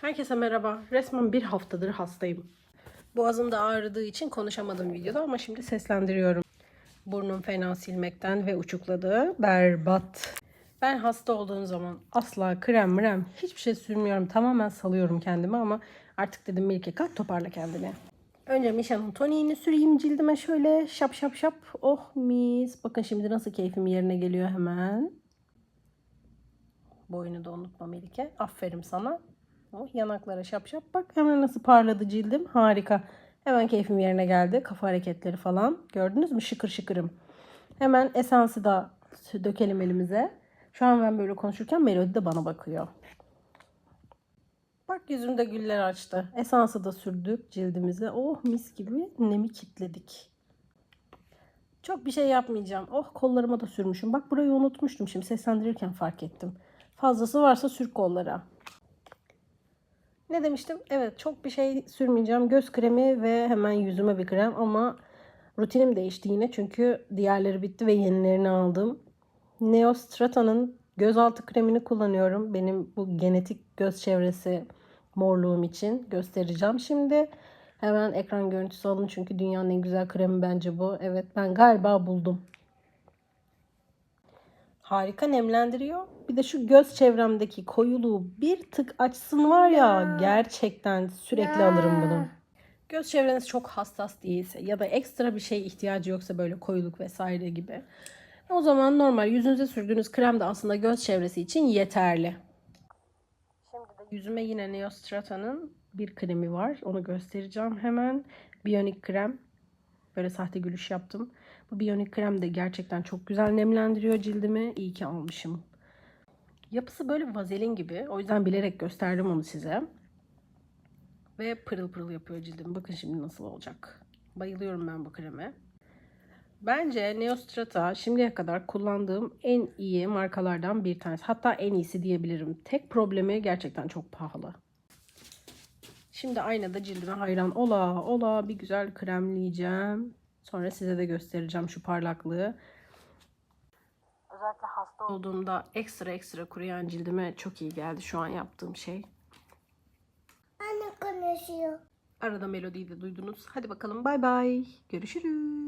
Herkese merhaba. Resmen bir haftadır hastayım. Boğazım da ağrıdığı için konuşamadım videoda ama şimdi seslendiriyorum. Burnum fena silmekten ve uçukladı. Berbat. Ben hasta olduğum zaman asla krem mrem hiçbir şey sürmüyorum. Tamamen salıyorum kendimi ama artık dedim Melike kalk toparla kendini. Önce Misha'nın toniğini süreyim cildime şöyle şap şap şap. Oh mis. Bakın şimdi nasıl keyfim yerine geliyor hemen. Boyunu da unutma Melike. Aferin sana. Oh, yanaklara şap şap. Bak hemen nasıl parladı cildim. Harika. Hemen keyfim yerine geldi. Kafa hareketleri falan. Gördünüz mü? Şıkır şıkırım. Hemen esansı da dökelim elimize. Şu an ben böyle konuşurken Melody de bana bakıyor. Bak yüzümde güller açtı. Esansı da sürdük cildimize. Oh mis gibi nemi kitledik. Çok bir şey yapmayacağım. Oh kollarıma da sürmüşüm. Bak burayı unutmuştum. Şimdi seslendirirken fark ettim. Fazlası varsa sür kollara. Ne demiştim? Evet çok bir şey sürmeyeceğim. Göz kremi ve hemen yüzüme bir krem ama rutinim değişti yine. Çünkü diğerleri bitti ve yenilerini aldım. Neostrata'nın gözaltı kremini kullanıyorum. Benim bu genetik göz çevresi morluğum için göstereceğim şimdi. Hemen ekran görüntüsü alın çünkü dünyanın en güzel kremi bence bu. Evet ben galiba buldum. Harika nemlendiriyor. Bir de şu göz çevremdeki koyuluğu bir tık açsın var ya, gerçekten sürekli alırım bunu. Göz çevreniz çok hassas değilse ya da ekstra bir şey ihtiyacı yoksa böyle koyuluk vesaire gibi. O zaman normal yüzünüze sürdüğünüz krem de aslında göz çevresi için yeterli. Şimdi de yüzüme yine Neostrata'nın bir kremi var. Onu göstereceğim hemen. Bionic krem. Böyle sahte gülüş yaptım. Bu Bionic krem de gerçekten çok güzel nemlendiriyor cildimi. İyi ki almışım. Yapısı böyle vazelin gibi. O yüzden bilerek gösterdim onu size. Ve pırıl pırıl yapıyor cildimi. Bakın şimdi nasıl olacak. Bayılıyorum ben bu kreme. Bence Neostrata şimdiye kadar kullandığım en iyi markalardan bir tanesi. Hatta en iyisi diyebilirim. Tek problemi gerçekten çok pahalı. Şimdi aynada cildime hayran ola ola bir güzel kremleyeceğim. Sonra size de göstereceğim şu parlaklığı. Özellikle hasta olduğumda ekstra ekstra kuruyan cildime çok iyi geldi şu an yaptığım şey. Anne konuşuyor. Arada melodiyi de duydunuz. Hadi bakalım bay bay. Görüşürüz.